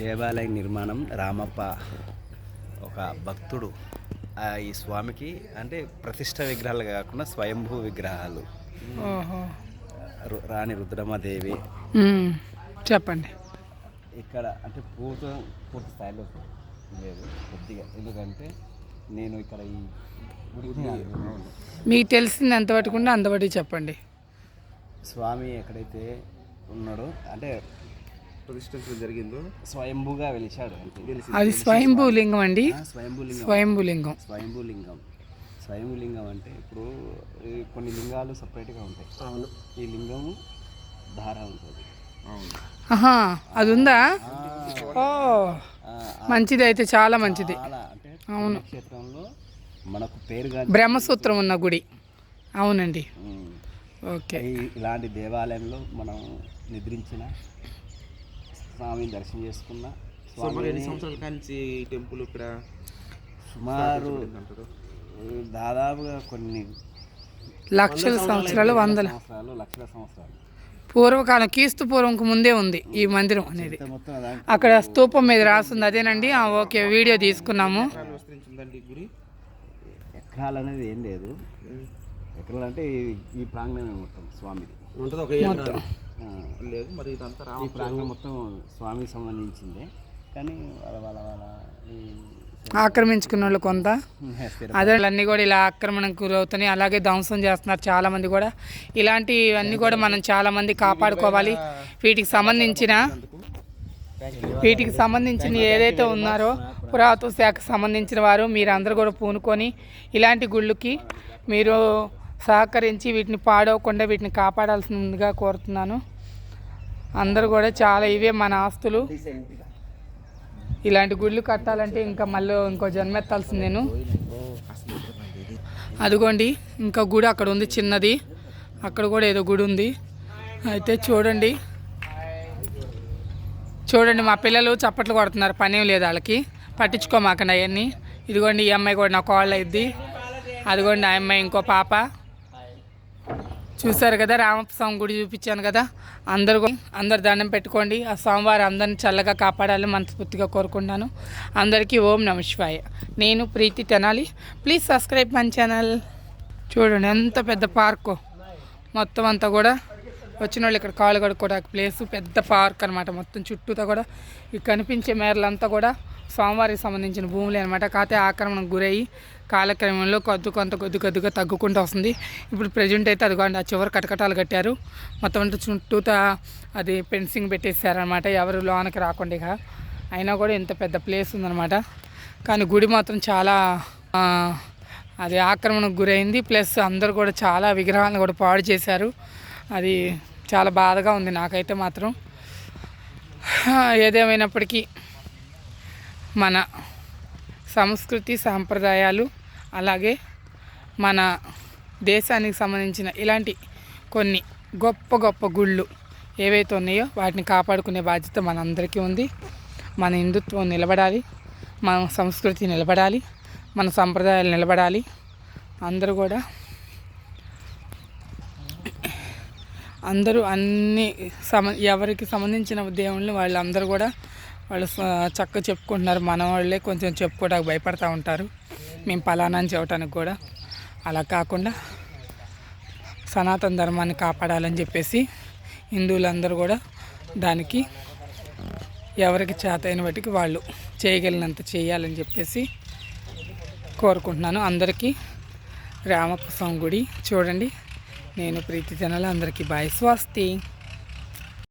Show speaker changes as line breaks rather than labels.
దేవాలయ నిర్మాణం రామప్ప ఒక భక్తుడు. ఆ ఈ స్వామికి అంటే ప్రతిష్ట విగ్రహాలు కాకుండా స్వయంభూ విగ్రహాలు. రాణి రుద్రమాదేవి.
చెప్పండి.
ఇక్కడ అంటే పూర్తి పూర్తి స్థాయిలో లేదు కొద్దిగా. ఎందుకంటే నేను ఇక్కడ ఈ
మీకు తెలిసింది ఎంతవరకు ఉందో అంతవరకు చెప్పండి.
స్వామి ఎక్కడైతే ఉన్నాడో అంటే
ప్రతిష్ఠించడం జరిగిందో?
స్వయంభూగా వెలిచాడు.
అది స్వయంభూ లింగం అండి.
ఆ, స్వయంభూలింగం.
స్వయంభూ లింగం
స్వయంభూలింగం. స్వయంభూలింగం అంటే ఇప్పుడు కొన్ని లింగాలు సపరేట్గా ఉంటాయి.
అవును.
ఈ లింగము ధార ఉంటుంది.
అది ఉందా ఓ
ఆ,
మంచిది అయితే చాలా మంచిది.
చాలా అంటే
అవును.
క్షేత్రంలో మనకు పేరుగా
బ్రహ్మసూత్రం ఉన్న గుడి. అవునండి. ఓకే.
ఇలాంటి దేవాలయంలో మనం నిద్రించిన స్వామిని దర్శనం చేసుకున్న.
సో మరి ఎన్ని సంవత్సరాల కాంచి ఈ టెంపుల్ ఇక్కడ
సుమారు దాదాపుగా కొన్ని
లక్షల సంవత్సరాలు వందల.
సంవత్సరాలు లక్షల సంవత్సరాలు.
పూర్వకాలం క్రీస్తు పూర్వంకు ముందే ఉంది ఈ మందిరం అనేది. అక్కడ స్తూపం మీద రాస్తుంది అదేనండి. ఆ, ఓకే వీడియో తీసుకున్నాము.
అనేది ఏం లేదు. ఎకరాలు అంటే ఈ- ప్రాంగణమే మొత్తం స్వామిది.
ఉంటుంది ఒక
మొత్తం.
లేదు మరి ఇదంతా రామ
ఈ ప్రాంగణం మొత్తం స్వామికి సంబంధించిందే. కానీ వాళ్ళ వాళ్ళ వాళ్ళ ఈ
ఆక్రమించుకున్న వాళ్ళు కొంత అదే అన్నీ కూడా ఇలా ఆక్రమణకు గురవుతున్నాయి. అలాగే ధ్వంసం చేస్తున్నారు చాలా మంది కూడా. ఇలాంటివన్నీ కూడా మనం చాలా మంది కాపాడుకోవాలి. వీటికి సంబంధించిన వీటికి సంబంధించిన ఏదైతే ఉన్నారో పురాతన శాఖకు సంబంధించిన వారు మీరందరూ కూడా పూనుకొని ఇలాంటి గుళ్ళకి మీరు సహకరించి వీటిని పాడవకుండా వీటిని కాపాడాల్సిందిగా కోరుతున్నాను. అందరూ కూడా చాలా ఇవే మన ఆస్తులు. ఇలాంటి గుళ్ళు కట్టాలంటే ఇంకా మళ్ళీ ఇంకో జన్మెత్తాల్సింది నేను. అదిగోండి ఇంకా గుడి అక్కడ ఉంది చిన్నది. అక్కడ కూడా ఏదో గుడి ఉంది. అయితే చూడండి. చూడండి మా పిల్లలు చప్పట్లు కొడుతున్నారు. పనేం లేదు వాళ్ళకి. పట్టించుకోమాకండి అవన్నీ. ఇదిగోండి ఈ అమ్మాయి కూడా నా కోళ్ళ ఇద్ది అదిగోండి ఆ అమ్మాయి ఇంకో పాప. చూశారు కదా రామస్వామి గుడి చూపించాను కదా. అందరు అందరు దండం పెట్టుకోండి. ఆ స్వామివారు అందరిని చల్లగా కాపాడాలని మనస్ఫూర్తిగా కోరుకున్నాను అందరికీ ఓం నమ శివాయ. నేను Preethi Tenali. Please subscribe my channel చూడండి ఎంత పెద్ద పార్కు. మొత్తం అంతా కూడా వచ్చిన వాళ్ళు ఇక్కడ కాలు కడుక్కోవడానికి ప్లేస్ పెద్ద పార్క్ అనమాట మొత్తం చుట్టూతో కూడా ఈ కనిపించే మేరలంతా కూడా స్వామివారికి సంబంధించిన భూములే అనమాట కాకపోతే ఆక్రమణకు గురయ్యి కాలక్రమంలో కొద్ది కొంత కొద్ది కొద్దిగా తగ్గుకుంటూ వస్తుంది. ఇప్పుడు ప్రజెంట్ అయితే అదిగోండి ఆ చివరి కటకటాలు కట్టారు. మొత్తం అంతా చుట్టూతా అది పెన్సింగ్ పెట్టేశారనమాట ఎవరు లోనకి రాకుండా ఇక. అయినా కూడా ఇంత పెద్ద ప్లేస్ ఉందన్నమాట. కానీ గుడి మాత్రం చాలా అది ఆక్రమణకు గురైంది. ప్లస్ అందరూ కూడా చాలా విగ్రహాలను కూడా పాడు చేశారు. అది చాలా బాధగా ఉంది నాకైతే మాత్రం. ఏదేమైనప్పటికీ మన సంస్కృతి సాంప్రదాయాలు అలాగే మన దేశానికి సంబంధించిన ఇలాంటి కొన్ని గొప్ప గొప్ప గుళ్ళు ఏవైతే ఉన్నాయో వాటిని కాపాడుకునే బాధ్యత మనందరికీ ఉంది. మన హిందుత్వం నిలబడాలి మన సంస్కృతి నిలబడాలి మన సంప్రదాయాలు నిలబడాలి. అందరూ కూడా అందరూ అన్ని సమ ఎవరికి సంబంధించిన దేవుళ్ళు వాళ్ళందరూ కూడా వాళ్ళు చక్కగా చెప్పుకుంటున్నారు. మన వాళ్ళే కొంచెం చెప్పుకోవడానికి భయపడతా ఉంటారు. మేము ఫలానా అని చెప్పడానికి కూడా. అలా కాకుండా సనాతన ధర్మాన్ని కాపాడాలని చెప్పేసి హిందువులందరూ కూడా దానికి ఎవరికి చేతైన వాటికి వాళ్ళు చేయగలిగినంత చేయాలని చెప్పేసి కోరుకుంటున్నాను. అందరికీ రామప్ప స్వామి గుడి చూడండి. నేను ప్రీతి జనాలు అందరికీ బాయ్. స్వస్తి.